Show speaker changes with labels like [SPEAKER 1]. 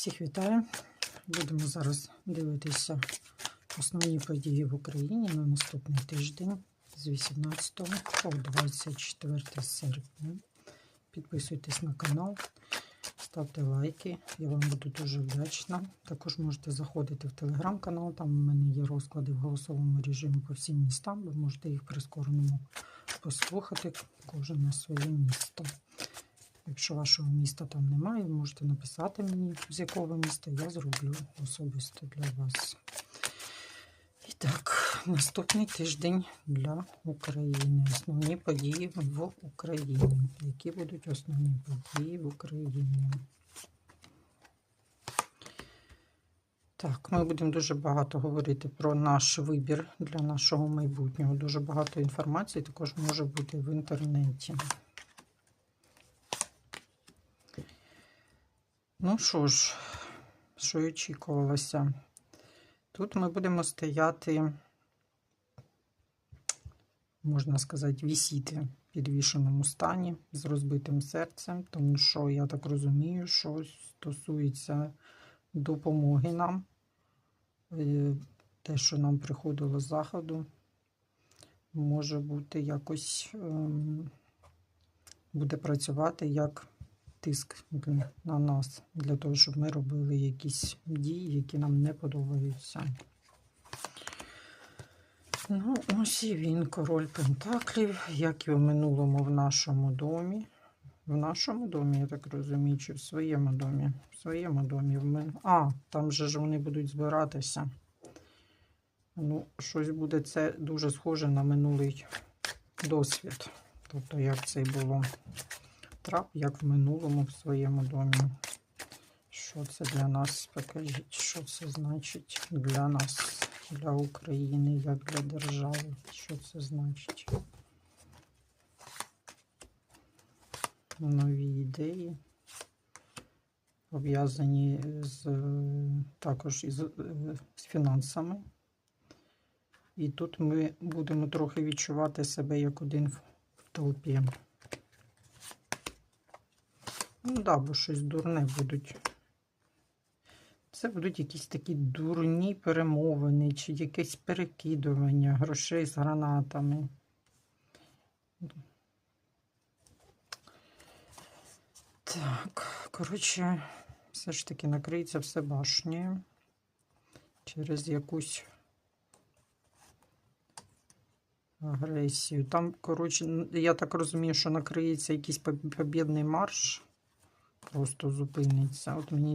[SPEAKER 1] Всіх вітаю. Будемо зараз дивитися основні події в Україні на наступний тиждень з 18 по 24 серпня. Підписуйтесь на канал, ставте лайки, я вам буду дуже вдячна. Також можете заходити в телеграм-канал, там у мене є розклади в голосовому режимі по всім містам. Ви можете їх прискореному послухати, кожен на своє місто. Якщо вашого міста там немає, можете написати мені, з якого міста я зроблю особисто для вас. І так, наступний тиждень для України. Основні події в Україні. Які будуть основні події в Україні? Так, ми будемо дуже багато говорити про наш вибір для нашого майбутнього. Дуже багато інформації також може бути в інтернеті. Ну що ж, що й очікувалося? Тут ми будемо стояти, можна сказати, вісіти в підвішеному стані з розбитим серцем, тому що я так розумію, що стосується допомоги нам, е, те, що нам приходило з заходу, може бути якось ем, буде працювати як тиск на нас, для того, щоб ми робили якісь дії, які нам не подобаються. Ну, ось і він, король Пентаклів, як і в минулому в нашому домі. В нашому домі, я так розумію, чи в своєму домі? В своєму домі. В мен... А, там же ж вони будуть збиратися. Ну, щось буде це дуже схоже на минулий досвід. Тобто, як це й було трап, як в минулому в своєму домі. Що це для нас? Покажіть, що це значить для нас, для України, як для держави. Що це значить? Нові ідеї, пов'язані з також із е, з фінансами. І тут ми будемо трохи відчувати себе як один в толпі. Ну да, бо щось дурне будуть. Це будуть якісь такі дурні перемовини, чи якесь перекидування грошей з гранатами. Так, коротше, все ж таки накриється все башнею через якусь агресію. Там, коротше, я так розумію, що накриється якийсь поб- побєдний марш, просто зупиниться. От мені